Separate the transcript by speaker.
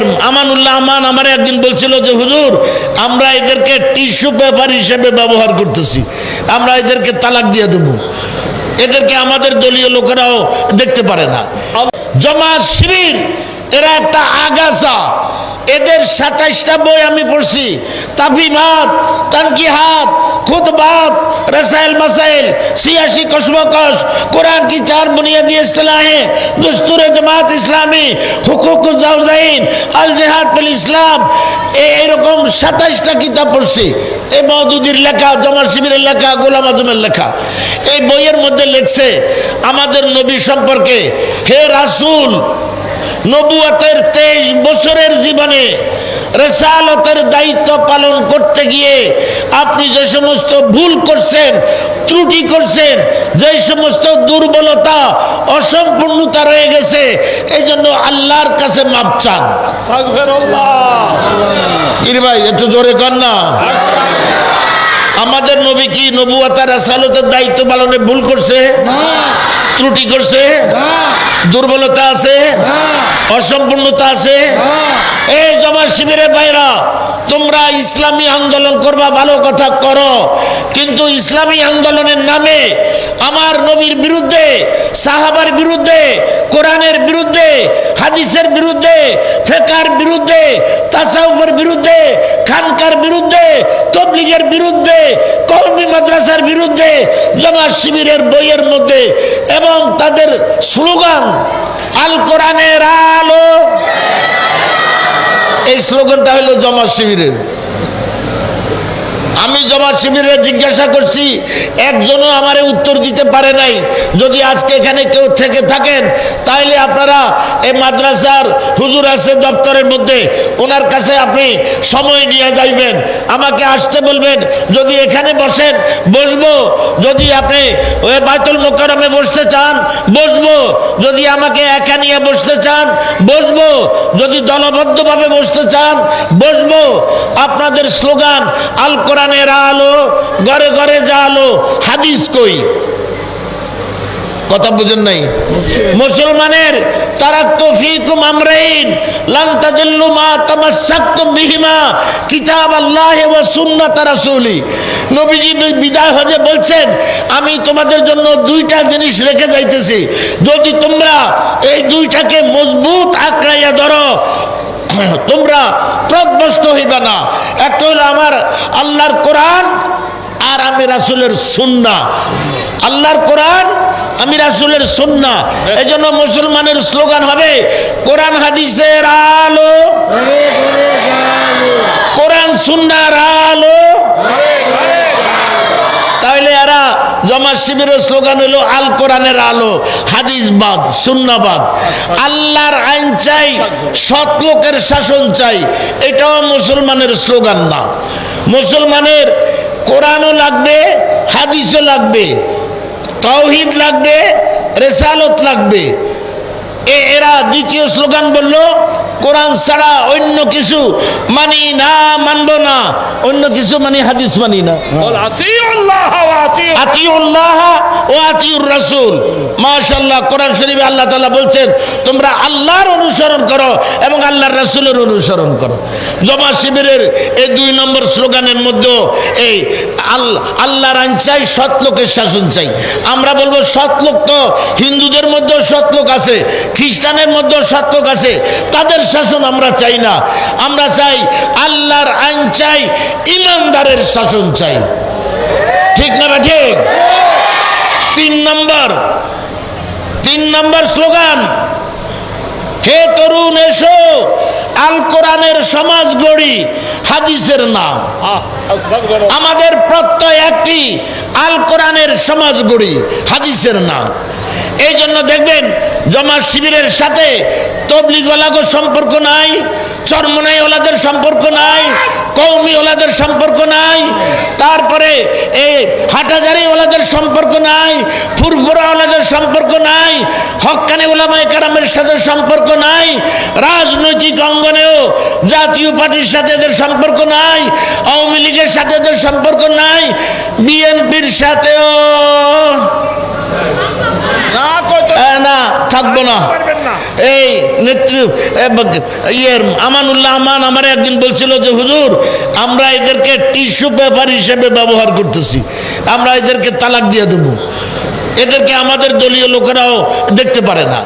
Speaker 1: আমাদের আমানুল্লাহ আমান আমার একদিন বলছিল যে, হুজুর, আমরা এদেরকে টিস্যু পেপার হিসেবে ব্যবহার করতেছি। আমরা এদেরকে তালাক দিয়ে দেব। এদেরকে আমাদের দলীয় লোকেরাও দেখতে পারে না। জমা শিবির, এরা একটা আগাছা। এদের সাতাইশটা বই আমি পড়ছি। তাফিমাত, তানকিহাত খুদবাত রসাইল মাসাইল সিয়াসি কসমকস, কোরআন কি চার বুনিয়াদি ইসলাহে? দুস্তুরে জামাত ইসলামী হুকুক জাউজাইন আল জেহাদ বিল ইসলাম এরকম সাতাইশটা কিতাব পড়ছি। এই মহদুদির লেখা জমা শিবিরের লেখা, গোলাম আজমের লেখা। এই বইয়ের মধ্যে লেখছে, আমাদের নবী সম্পর্কে, হে রাসূল নবুয়তের তেইশ বছরের জীবনে রেসালতের দায়িত্ব পালন করতে গিয়ে আপনি যে সমস্ত ভুল করছেন ত্রুটি করছেন যে সমস্ত দুর্বলতা অসম্পূর্ণতা রয়ে গেছে এই জন্য আল্লাহর কাছে মাপ চান। ভাই একটু জোরে কর না। আমাদের নবী কি নবুয়াতার রাসালতের দায়িত্ব পালনে ভুল করছে? ত্রুটি করছে দুর্বলতা আছে অসম্পূর্ণতা আছে। এই জমা শিবিরের বাইরা তোমরা ইসলামী আন্দোলন করবা ভালো কথা করো। কিন্তু ইসলামী আন্দোলনের নামে আমার নবীর বিরুদ্ধে সাহাবার বিরুদ্ধে কোরআনের বিরুদ্ধে হাদিসের বিরুদ্ধে, ফেকার বিরুদ্ধে, তাসাউফের বিরুদ্ধে, খানকার বিরুদ্ধে, তবলিগের বিরুদ্ধে কৌমি মাদ্রাসার বিরুদ্ধে জমা শিবিরের বইয়ের মধ্যে এবং তাদের স্লোগান, আল কোরআনের আলো। এই স্লোগানটা হলো জমা শিবিরের। আমি জমা শিবিরে জিজ্ঞাসা করছি, একজনও আমার উত্তর দিতে পারে নাই। যদি আজকে এখানে কেউ থেকে থাকেন, তাইলে আপনারা এই মাদ্রাসার হুজুর আছে দপ্তরের মধ্যে, ওনার কাছে আপনি সময় নিয়ে যাইবেন। আমাকে আসতে বলবেন, যদি এখানে বসেন, বসবো যদি আপনি ওই বাইতুল মোকারমে বসতে চান, বসবো। যদি আমাকে একা নিয়ে বসতে চান, বসবো। যদি দলবদ্ধভাবে বসতে চান, বসবো। আপনাদের স্লোগান, আল কোরআনের আলো, ঘরে ঘরে যা আলো, হাদিস কই? কথা বুঝেন নাই? মুসলমানের বলছেন, আমি তোমাদের জন্য দুইটা জিনিস রেখে যাইতেছি। যদি তোমরা এই দুইটাকে মজবুত আঁকড়াইয়া ধরো, তোমরা প্রদবস্ত হইবে না। একটা হলো আমার আল্লাহর কোরআন আর আমি রাসূলের সুন্না আল্লাহর কোরআন আমি রাসূলের সুন্না এই জন্য মুসলমানের স্লোগান হবে কোরআন হাদিসের আলো। কোরআন সুন্নার আলো। তাহলে এরা জমা শিবিরের স্লোগান হলো আল কোরআনের আলো হাদিস বাদ সুন্নাবাদ আল্লাহর আইন চাই সৎ লোকের শাসন চাই এটাও মুসলমানের স্লোগান না। মুসলমানের কোরআনও লাগবে হাদিসও লাগবে। তৌহিদ লাগবে রেসালত লাগবে। এরা দ্বিতীয় স্লোগান বলল কোরআন ছাড়া অন্য কিছু মানি না মানবো না। অন্য কিছু মানি হাদিস মানি না। আতিউল্লাহ ও আতিউর রাসূল। মাশাআল্লাহ কোরআন শরীফে আল্লাহ তাআলা বলছেন তোমরা আল্লাহর অনুসরণ করো এবং আল্লাহর রাসূলের অনুসরণ করো। জমা শিবিরের এই দুই নম্বর স্লোগানের মধ্যে এই আল- আল্লাহর আইন চাই সৎ লোকের শাসন চাই। আমরা বলব সৎ লোক তো হিন্দুদের মধ্যেও সৎ লোক আছে খ্রিস্টানের মধ্যেও সৎ লোক আছে। তাদের শাসন আমরা চাই না। আমরা চাই আল্লাহর আইন চাই, ইমানদারের শাসন চাই। ঠিক না বা ঠিক? তিন নম্বর তিন নম্বর স্লোগান, হে তরুণ এসো, আল কোরআনের সমাজ গড়ি, হাদিসের নাম। আমাদের প্রত্যয় একটি, আল কোরআনের সমাজ গড়ি, হাদিসের নাম। এই জন্য দেখবেন জমা শিবিরের সাথে তবলিগ সম্পর্ক নাই, চরমনাই ওলাদের সম্পর্ক নাই কৌমি ওলাদের সম্পর্ক নাই, তারপরে এই হাটাজারি ওলাদের সম্পর্ক নাই, ফুরফুরা ওলাদের সম্পর্ক নাই হক্কানি ওলামাই কারামের সাথে সম্পর্ক নাই, রাজনৈতিক অঙ্গনেও জাতীয় পার্টির সাথে এদের সম্পর্ক নাই, আওয়ামী লীগের সাথে এদের সম্পর্ক নাই, বিএনপির সাথেও আহ, না। এই নেত্রী ইয়ের আমানুল্লাহ আমান আমার একদিন বলছিল যে হুজুর আমরা এদেরকে টিস্যু পেপার হিসেবে ব্যবহার করতেছি। আমরা এদেরকে তালাক দিয়ে দেবো। এদেরকে আমাদের দলীয় লোকেরাও দেখতে পারে না।